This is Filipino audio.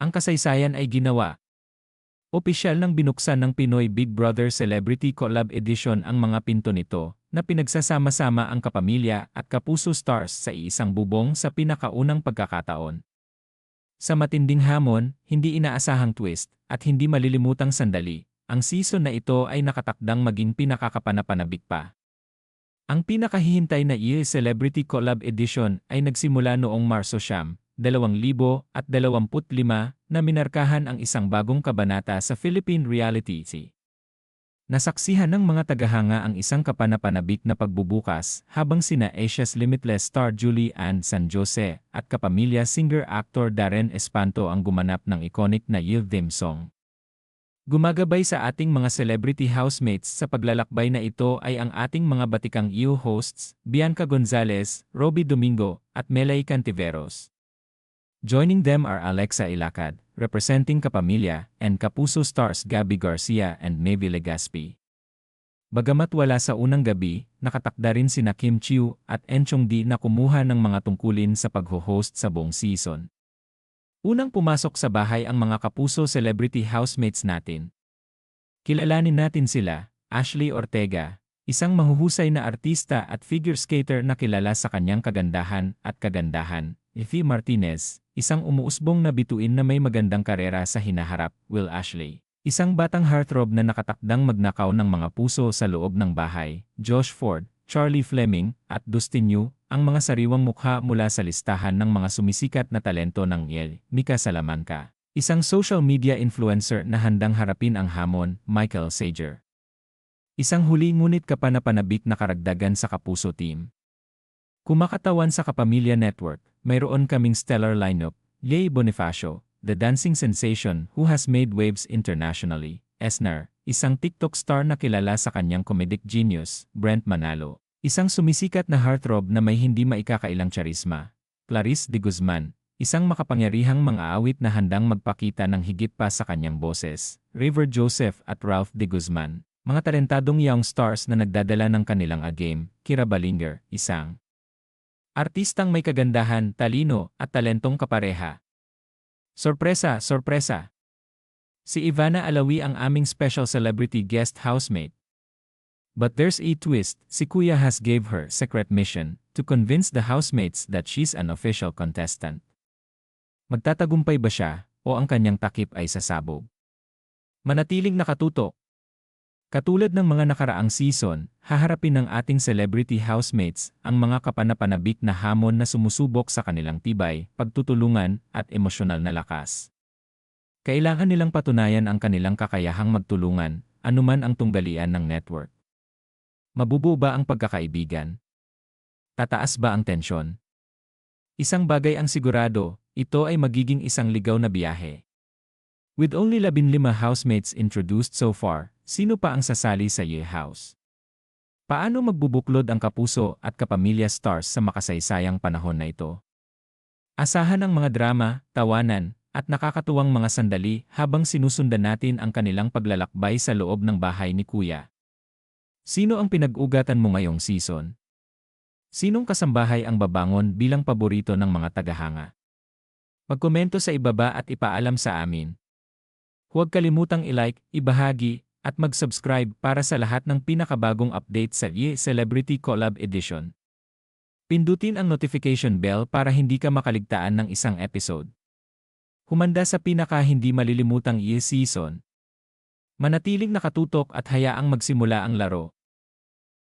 Ang kasaysayan ay ginawa. Opisyal nang binuksan ng Pinoy Big Brother Celebrity Collab Edition ang mga pinto nito, na pinagsasama-sama ang kapamilya at kapuso stars sa iisang bubong sa pinakaunang pagkakataon. Sa matinding hamon, hindi inaasahang twist, at hindi malilimutang sandali, ang season na ito ay nakatakdang maging pinakakapanapanabik pa. Ang pinakahihintay na EA Celebrity Collab Edition ay nagsimula noong Marso Siyam, 2025 na minarkahan ang isang bagong kabanata sa Philippine Reality TV. Nasaksihan ng mga tagahanga ang isang kapanapanabik na pagbubukas habang sina Asia's Limitless star Julie Ann San Jose at kapamilya singer-actor Darren Espanto ang gumanap ng iconic na Yield Them Song. Gumagabay sa ating mga celebrity housemates sa paglalakbay na ito ay ang ating mga batikang EU hosts, Bianca Gonzalez, Robbie Domingo, at Melay Cantiveros. Joining them are Alexa Ilacad, representing Kapamilya, and Kapuso stars Gabby Garcia and Navy Legaspi. Bagamat wala sa unang gabi, nakatakda rin sina Kim Chiu at Enchong Di na kumuha ng mga tungkulin sa pagho-host sa buong season. Unang pumasok sa bahay ang mga kapuso celebrity housemates natin. Kilalanin natin sila, Ashley Ortega, isang mahuhusay na artista at figure skater na kilala sa kanyang kagandahan at kagandahan, Effie Martinez, isang umuusbong na bituin na may magandang karera sa hinaharap, Will Ashley. Isang batang heartthrob na nakatakdang magnakaw ng mga puso sa loob ng bahay, Josh Ford, Charlie Fleming, at Dustin Yu, ang mga sariwang mukha mula sa listahan ng mga sumisikat na talento ng Yale, Mika Salamanca. Isang social media influencer na handang harapin ang hamon, Michael Sager. Isang huli ngunit kapanapanabik na karagdagan sa Kapuso team. Kumakatawan sa Kapamilya Network, mayroon kaming stellar lineup, Yay Bonifacio, the dancing sensation who has made waves internationally, Esnar, isang TikTok star na kilala sa kanyang comedic genius, Brent Manalo, isang sumisikat na heartthrob na may hindi maikakailang charisma, Clarice de Guzman, isang makapangyarihang mga awit na handang magpakita ng higit pa sa kanyang boses, River Joseph at Ralph de Guzman, mga talentadong young stars na nagdadala ng kanilang a-game, Kira Balinger, isang Artistang may kagandahan, talino, at talentong kapareha. Sorpresa, sorpresa! Si Ivana Alawi ang aming special celebrity guest housemate. But there's a twist, si Kuya has gave her secret mission to convince the housemates that she's an official contestant. Magtatagumpay ba siya o ang kanyang takip ay sasabog? Manatiling nakatutok, Katulad ng mga nakaraang season, haharapin ng ating celebrity housemates ang mga kapanapanabik na hamon na sumusubok sa kanilang tibay, pagtutulungan, at emosyonal na lakas. Kailangan nilang patunayan ang kanilang kakayahang magtulungan, anuman ang tunggalian ng network. Mabubuo ba ang pagkakaibigan? Tataas ba ang tensyon? Isang bagay ang sigurado, ito ay magiging isang ligaw na biyahe. With only 15 housemates introduced so far, Sino pa ang sasali sa Ye House? Paano magbubuklod ang kapuso at kapamilya stars sa makasaysayang panahon na ito? Asahan ang mga drama, tawanan, at nakakatuwang mga sandali habang sinusundan natin ang kanilang paglalakbay sa loob ng bahay ni Kuya. Sino ang pinag-ugatan mo ngayong season? Sinong kasambahay ang babangon bilang paborito ng mga tagahanga? Magkomento sa ibaba at ipaalam sa amin. Huwag kalimutang i-like, ibahagi, at mag-subscribe para sa lahat ng pinakabagong update sa Ye Celebrity Collab Edition. Pindutin ang notification bell para hindi ka makaligtaan ng isang episode. Humanda sa pinaka hindi malilimutang Ye season. Manatiling nakatutok at hayaang magsimula ang laro.